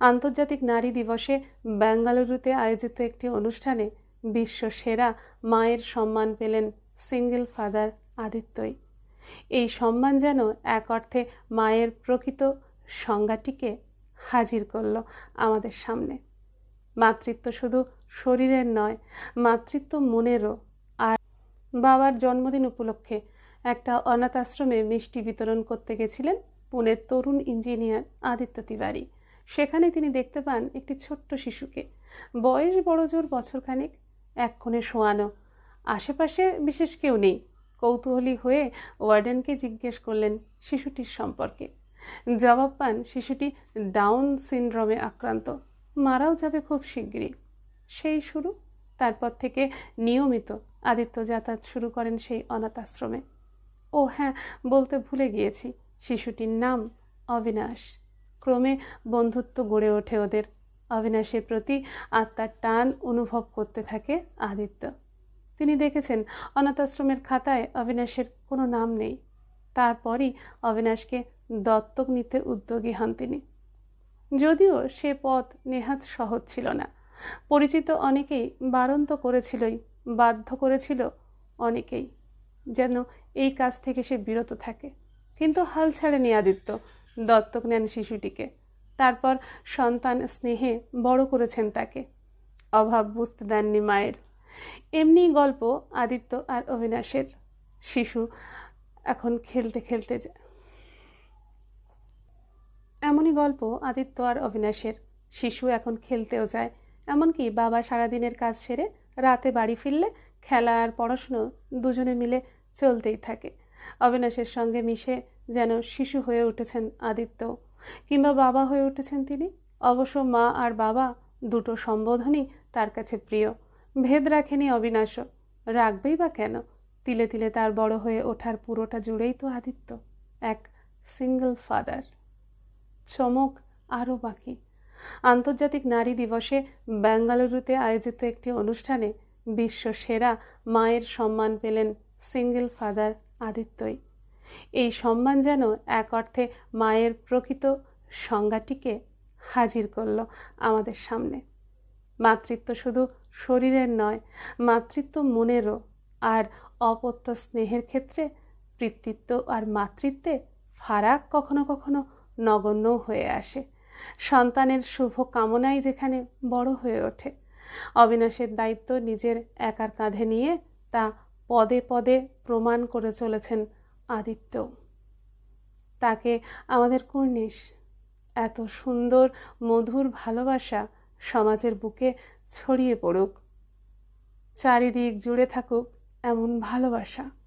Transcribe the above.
আন্তর্জাতিক নারী দিবসে বেঙ্গালুরুতে আয়োজিত একটি অনুষ্ঠানে বিশ্ব সেরা মায়ের সম্মান পেলেন সিঙ্গেল ফাদার আদিত্যই। এই সম্মান যেন এক অর্থে মায়ের প্রকৃত সংজ্ঞাটিকে হাজির করল আমাদের সামনে। মাতৃত্ব শুধু শরীরের নয়, মাতৃত্ব মনেরও। আর বাবার জন্মদিন উপলক্ষে একটা অনাথ আশ্রমে মিষ্টি বিতরণ করতে গেছিলেন পুনের তরুণ ইঞ্জিনিয়ার আদিত্য তিওয়ারি। সেখানে তিনি দেখতে পান একটি ছোট্ট শিশুকে। বয়স বড় জোর বছরখানেক, এক কোণে শোয়ানো। আশেপাশে বিশেষ কেউ নেই। কৌতূহলী হয়ে ওয়ার্ডেনকে জিজ্ঞেস করলেন শিশুটির সম্পর্কে। জবাব পান, শিশুটি ডাউন সিনড্রমে আক্রান্ত। মারাও যাবে খুব শিগগিরই। সেই শুরু। তারপর থেকে নিয়মিত আদিত্য যাতায়াত শুরু করেন সেই অনাথ আশ্রমে ও হ্যাঁ বলতে ভুলে গিয়েছি। শিশুটির নাম অবিনাশ। ক্রমে বন্ধুত্ব গড়ে ওঠে ওদের। অবিনাশের প্রতি আত্মার টান অনুভব করতে থাকে আদিত্য। তিনি দেখেছেন, অনাথাশ্রমের খাতায় অবিনাশের কোনো নাম নেই। তারপরই অবিনাশকে দত্তক নিতে উদ্যোগী হন তিনি। যদিও সে পথ নেহাত সহজ ছিল না। পরিচিত অনেকেই বারন্ত করেছিলই, বাধ্য করেছিল অনেকেই, যেন এই কাজ থেকে সে বিরত থাকে। কিন্তু হাল ছাড়েনি আদিত্য। দত্তক নেন শিশুটিকে। তারপর সন্তান স্নেহে বড় করেছেন তাকে। অভাব বুঝতে দেননি মায়ের। এমনি গল্প আদিত্য আর অবিনাশের। শিশু এখন খেলতে খেলতে যায়। এমনই গল্প আদিত্য আর অবিনাশের। শিশু এখন খেলতেও যায়। এমনকি বাবা সারাদিনের কাজ সেরে রাতে বাড়ি ফিরলে খেলা আর পড়াশুনো দুজনে মিলে চলতেই থাকে। অবিনাশের সঙ্গে মিশে যেন শিশু হয়ে উঠেছেন আদিত্য কিংবা বাবা হয়ে উঠেছেন তিনি। অবশ্য মা আর বাবা দুটো সম্বোধনই তার কাছে প্রিয়। ভেদ রাখেনি অবিনাশও রাখবেই বা কেন? তিলে তিলে তার বড় হয়ে ওঠার পুরোটা জুড়েই তো আদিত্য, এক সিঙ্গল ফাদার চমক আরও বাকি। আন্তর্জাতিক নারী দিবসে বেঙ্গালুরুতে আয়োজিত একটি অনুষ্ঠানে বিশ্ব সেরা মায়ের সম্মান পেলেন সিঙ্গেল ফাদার আদিত্যই। এই সম্মান যেন এক অর্থে মায়ের প্রকৃত সংজ্ঞাটিকে হাজির করল আমাদের সামনে। মাতৃত্ব শুধু শরীরের নয়, মাতৃত্ব মনেরও। আর অপত্য স্নেহের ক্ষেত্রে পিতৃত্ব আর মাতৃত্বে ফারাক কখনো কখনো নগণ্য হয়ে আসে। সন্তানের শুভ কামনাই যেখানে বড় হয়ে ওঠে। অবিনাশের দায়িত্ব নিজের একার কাঁধে নিয়ে তা পদে পদে প্রমাণ করে চলেছেন আদিত্য। তাকে আমাদের কর্নিশ, এত সুন্দর, মধুর ভালোবাসা সমাজের বুকে ছড়িয়ে পড়ুক। চারিদিক জুড়ে থাকুক এমন ভালোবাসা।